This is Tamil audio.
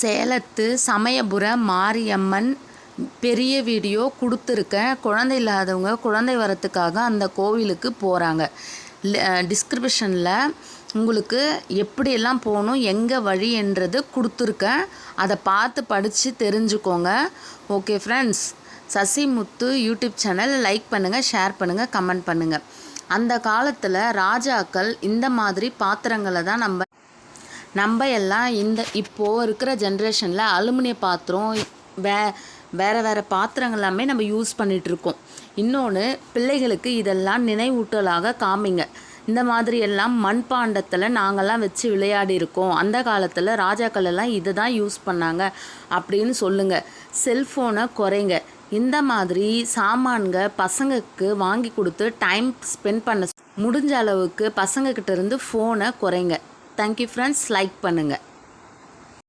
சேலத்து சமயபுர மாரியம்மன் பெரிய வீடியோ கொடுத்துருக்கேன். குழந்தை இல்லாதவங்க குழந்தை வரத்துக்காக அந்த கோவிலுக்கு போகிறாங்க டிஸ்கிரிப்ஷனில் உங்களுக்கு எப்படியெல்லாம் போகணும் எங்கே வழி என்றது கொடுத்துருக்கேன். அதை பார்த்து படித்து தெரிஞ்சுக்கோங்க. Okay friends Sasimuthu YouTube channel like பண்ணுங்கள் ஷேர் பண்ணுங்கள் கமெண்ட் பண்ணுங்கள் அந்த காலத்தில் ராஜாக்கள் இந்த மாதிரி பாத்திரங்களை தான் நம்ம நம்ம எல்லாம் இந்த இப்போது இருக்கிற ஜென்ரேஷனில் அலுமினிய பாத்திரம் வே வேறு வேறு பாத்திரங்கள் எல்லாமே நம்ம யூஸ் பண்ணிகிட்ருக்கோம் இன்னொன்று பிள்ளைகளுக்கு இதெல்லாம் நினைவூட்டலாக காமிங்க. இந்த மாதிரி எல்லாம் மண்பாண்டத்தில் நாங்கள்லாம் வச்சு விளையாடி இருக்கோம். அந்த காலத்தில் ராஜாக்கள் எல்லாம் இதை தான் யூஸ் பண்ணாங்க அப்படின்னு சொல்லுங்கள் செல்ஃபோனை குறைங்க. இந்த மாதிரி சாமான்க பசங்களுக்கு வாங்கி கொடுத்து டைம் ஸ்பெண்ட் பண்ண முடிஞ்ச அளவுக்கு பசங்கக்கிட்ட இருந்து ஃபோனை குறைங்க. தேங்க்யூ ஃப்ரெண்ட்ஸ் லைக் பண்ணுங்கள்